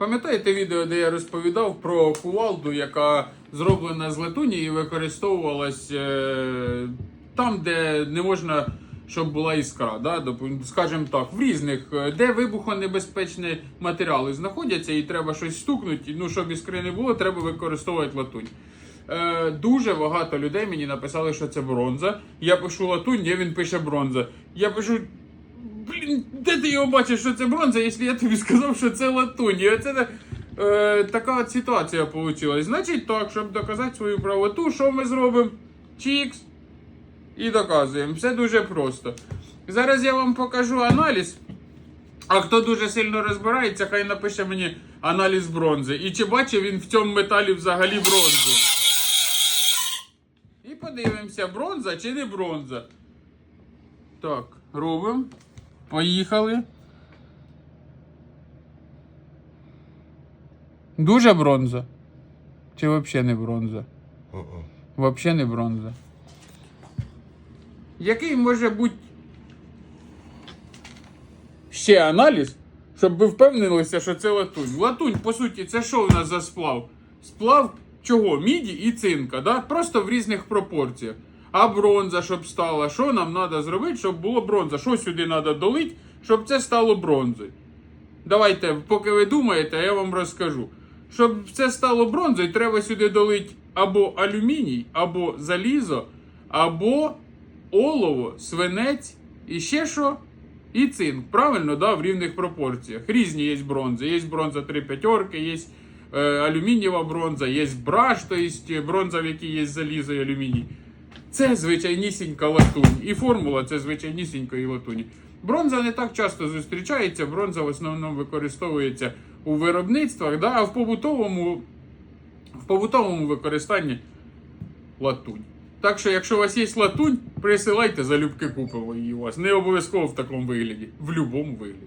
Пам'ятаєте відео, де я розповідав про кувалду, яка зроблена з латуні і використовувалась е, там, де не можна, щоб була іскра, да? скажімо так, в різних, е, де вибухонебезпечні матеріали знаходяться і треба щось стукнути, ну щоб іскри не було, треба використовувати латунь. Е, дуже багато людей мені написали, що це бронза. Я пишу латунь, де він пише бронза. Я пишу. Блін, де ти його бачиш, що це бронза, якщо я тобі сказав, що це латунь? І оце е, така ситуація вийшла. Значить так, щоб доказати свою правоту, що ми зробимо? Чікс. І доказуємо. Все дуже просто. Зараз я вам покажу аналіз. А хто дуже сильно розбирається, хай напише мені аналіз бронзи. І чи бачив він в цьому металі взагалі бронзу? І подивимося, бронза чи не бронза. Так, робимо. Поїхали. Дуже бронза. Чи взагалі не бронза? Взагалі не бронза. Який може бути ще аналіз, щоб ви впевнилися, що це латунь. Латунь, по суті, це що в нас за сплав? Сплав чого? Міді і цинка, да? просто в різних пропорціях. А бронза, щоб стала, що нам треба зробити, щоб було бронза? Що сюди треба долити, щоб це стало бронзою? Давайте, поки ви думаєте, я вам розкажу. Щоб це стало бронзою, треба сюди долити або алюміній, або залізо, або олово, свинець і ще що? І цинк. Правильно, да, в рівних пропорціях. Різні є бронзи. Є бронза 3 п'ятерки, є е, алюмінієва бронза, є браш, то є бронза, в якій є залізо і алюміній. Це звичайнісінька латунь. І формула це звичайнісінької латуні. Бронза не так часто зустрічається, бронза в основному використовується у виробництвах, да, а в побутовому, в побутовому використанні латунь. Так що, якщо у вас є латунь, присилайте залюбки купимо її у вас. Не обов'язково в такому вигляді, в будь-якому вигляді.